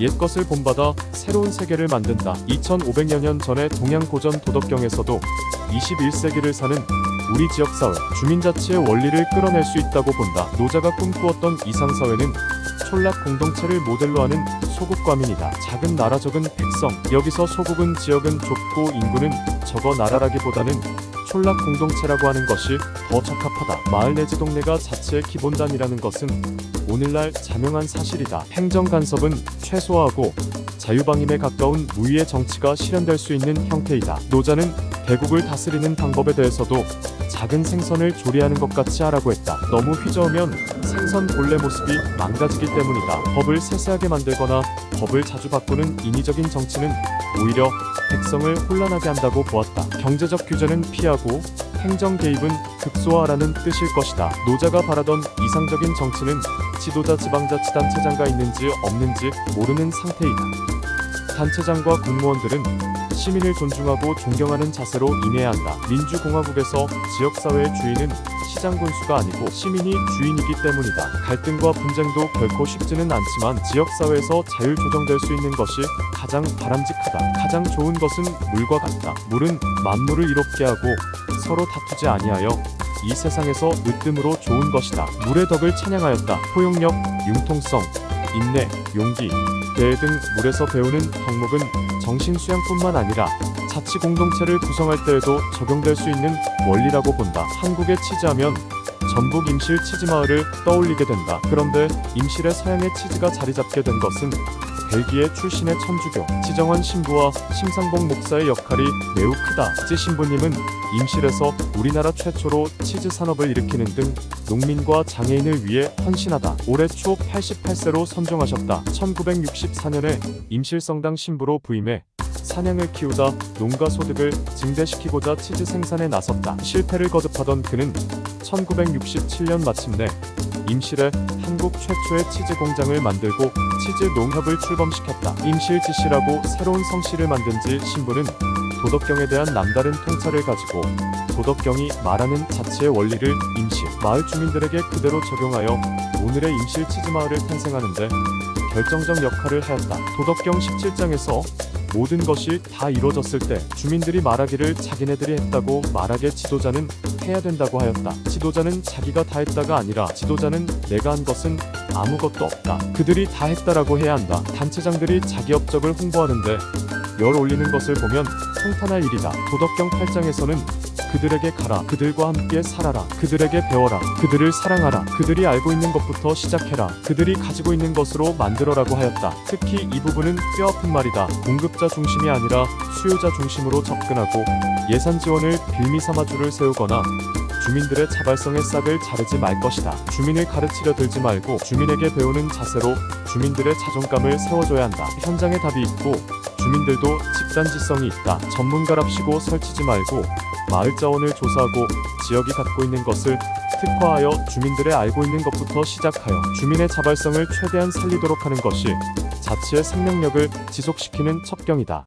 옛 것을 본받아 새로운 세계를 만든다. 2500여 년 전의 동양 고전 도덕경에서도 21세기를 사는 우리 지역사회, 주민자치의 원리를 끌어낼 수 있다고 본다. 노자가 꿈꾸었던 이상사회는 촌락 공동체를 모델로 하는 소국과민이다. 작은 나라 적은 백성. 여기서 소국은 지역은 좁고 인구는 적어 나라라기보다는 촌락 공동체라고 하는 것이 더 적합하다. 마을 내지 동네가 자치의 기본단이라는 것은 오늘날 자명한 사실이다. 행정 간섭은 최소화하고 자유방임에 가까운 무위의 정치가 실현될 수 있는 형태이다. 노자는 대국을 다스리는 방법에 대해서도 작은 생선을 조리하는 것 같이 하라고 했다. 너무 휘저으면 생선 본래 모습이 망가지기 때문이다. 법을 세세하게 만들거나 법을 자주 바꾸는 인위적인 정치는 오히려 백성을 혼란하게 한다고 보았다. 경제적 규제는 피하고 행정 개입은 극소화하라는 뜻일 것이다. 노자가 바라던 이상적인 정치는 지도자 지방자치단체장가 있는지 없는지 모르는 상태이다. 단체장과 공무원들은 시민을 존중하고 존경하는 자세로 임해야 한다. 민주공화국에서 지역사회의 주인은 시장 군수가 아니고 시민이 주인이기 때문이다. 갈등과 분쟁도 결코 쉽지는 않지만 지역사회에서 자율 조정될 수 있는 것이 가장 바람직하다. 가장 좋은 것은 물과 같다. 물은 만물을 이롭게 하고 서로 다투지 아니하여 이 세상에서 으뜸으로 좋은 것이다. 물의 덕을 찬양하였다. 포용력, 융통성, 인내, 용기, 대회 등 물에서 배우는 덕목은 정신 수양뿐만 아니라 자치 공동체를 구성할 때에도 적용될 수 있는 원리라고 본다. 한국에 치즈하면 전북 임실 치즈마을을 떠올리게 된다. 그런데 임실의 서양의 치즈가 자리 잡게 된 것은 벨기에 출신의 천주교 지정원 신부와 심상봉 목사의 역할이 매우 크다. 지 신부님은 임실에서 우리나라 최초로 치즈 산업을 일으키는 등 농민과 장애인을 위해 헌신하다. 올해 초 88세로 선종하셨다. 1964년에 임실성당 신부로 부임해 사냥을 키우다 농가 소득을 증대시키고자 치즈 생산에 나섰다. 실패를 거듭하던 그는 1967년 마침내 임실에 한국 최초의 치즈 공장을 만들고 치즈 농협을 출범시켰다. 임실 지시라고 새로운 성씨를 만든 지 신부는 도덕경에 대한 남다른 통찰을 가지고 도덕경이 말하는 자치의 원리를 임실 마을 주민들에게 그대로 적용하여 오늘의 임실 치즈 마을을 탄생하는데 결정적 역할을 하였다. 도덕경 17장에서 모든 것이 다 이루어졌을 때 주민들이 말하기를 자기네들이 했다고 말하게 지도자는 해야 된다고 하였다. 지도자는 자기가 다 했다가 아니라 지도자는 내가 한 것은 아무것도 없다. 그들이 다 했다라고 해야 한다. 단체장들이 자기 업적을 홍보하는데 열 올리는 것을 보면 통탄할 일이다. 도덕경 8장에서는 그들에게 가라. 그들과 함께 살아라. 그들에게 배워라. 그들을 사랑하라. 그들이 알고 있는 것부터 시작해라. 그들이 가지고 있는 것으로 만들어라고 하였다. 특히 이 부분은 뼈아픈 말이다. 공급자 중심이 아니라 수요자 중심으로 접근하고 예산 지원을 빌미 삼아 줄을 세우거나 주민들의 자발성의 싹을 자르지 말 것이다. 주민을 가르치려 들지 말고 주민에게 배우는 자세로 주민들의 자존감을 세워줘야 한다. 현장에 답이 있고 주민들도 집단지성이 있다. 전문가랍시고 설치지 말고 마을 자원을 조사하고 지역이 갖고 있는 것을 특화하여 주민들의 알고 있는 것부터 시작하여 주민의 자발성을 최대한 살리도록 하는 것이 자치의 생명력을 지속시키는 첩경이다.